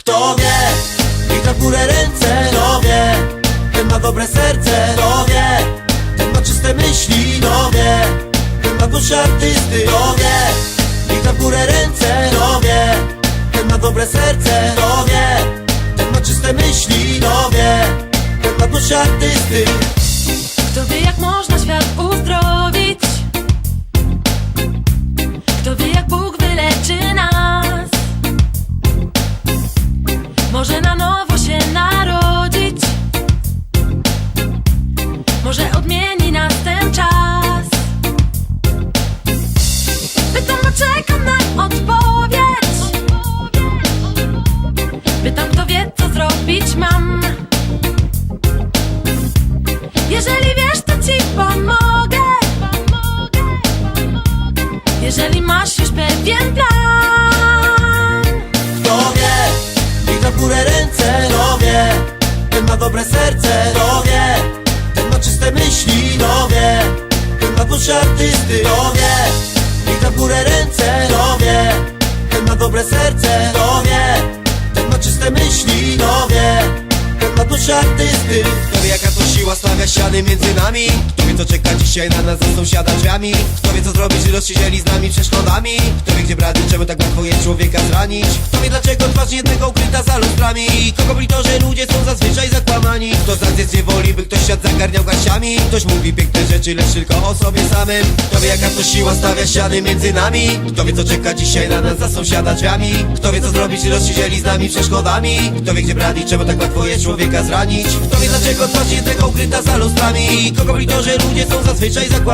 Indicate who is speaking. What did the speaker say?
Speaker 1: Kto wie, niech na górę ręce, no wie? Ten ma dobre serce, no wie? Ten ma czyste myśli, no wie? Ten ma duszę artysty, no wie? Niech na górę ręce, no wie? Ten ma dobre serce, no wie? Ten ma czyste myśli, no wie? Ten ma duszę artysty
Speaker 2: Może na nowo się narodzić. Może odmieni nas ten czas. Pytam, bo czekam na odpowiedź. Pytam, kto wie co zrobić mam. Jeżeli wiesz, to ci pomogę. Jeżeli masz już pewien plan,
Speaker 1: dobre serce, no wie. Ten ma czyste myśli, no wie. Ten ma duszę artysty, no wie. Niech na górę ręce, no wie. Ten ma dobre serce, no wie. Ten ma czyste myśli, no wie. Ten ma duszę artysty.
Speaker 3: Kto wie jaka to siła stawia ściany między nami? Kto wie co czeka dzisiaj na nas za sąsiada drzwiami? Kto wie co zrobić, gdy rozsiedzieli z nami przeszkodami? Kto wie gdzie brady, czemu tak łatwo jest człowieka zranić? Kto wie dlaczego twarz jednego ukryta za lustrami? Kogo byli to, że ludzie są zazwyczaj Kto z jest nie woli, by ktoś świat zagarniał garściami Ktoś mówi piękne rzeczy, lecz tylko o sobie samym. Kto wie jaka to siła stawia ściany między nami. Kto wie co czeka dzisiaj na nas za sąsiada drzwiami. Kto wie co zrobić, rozsiedzieli z nami przeszkodami. Kto wie gdzie brady, czemu tak łatwo jest człowieka zranić. Kto wie dlaczego twarz jednego ukryta za lustrami. Kogo to, że ludzie są zazwyczaj zakłamani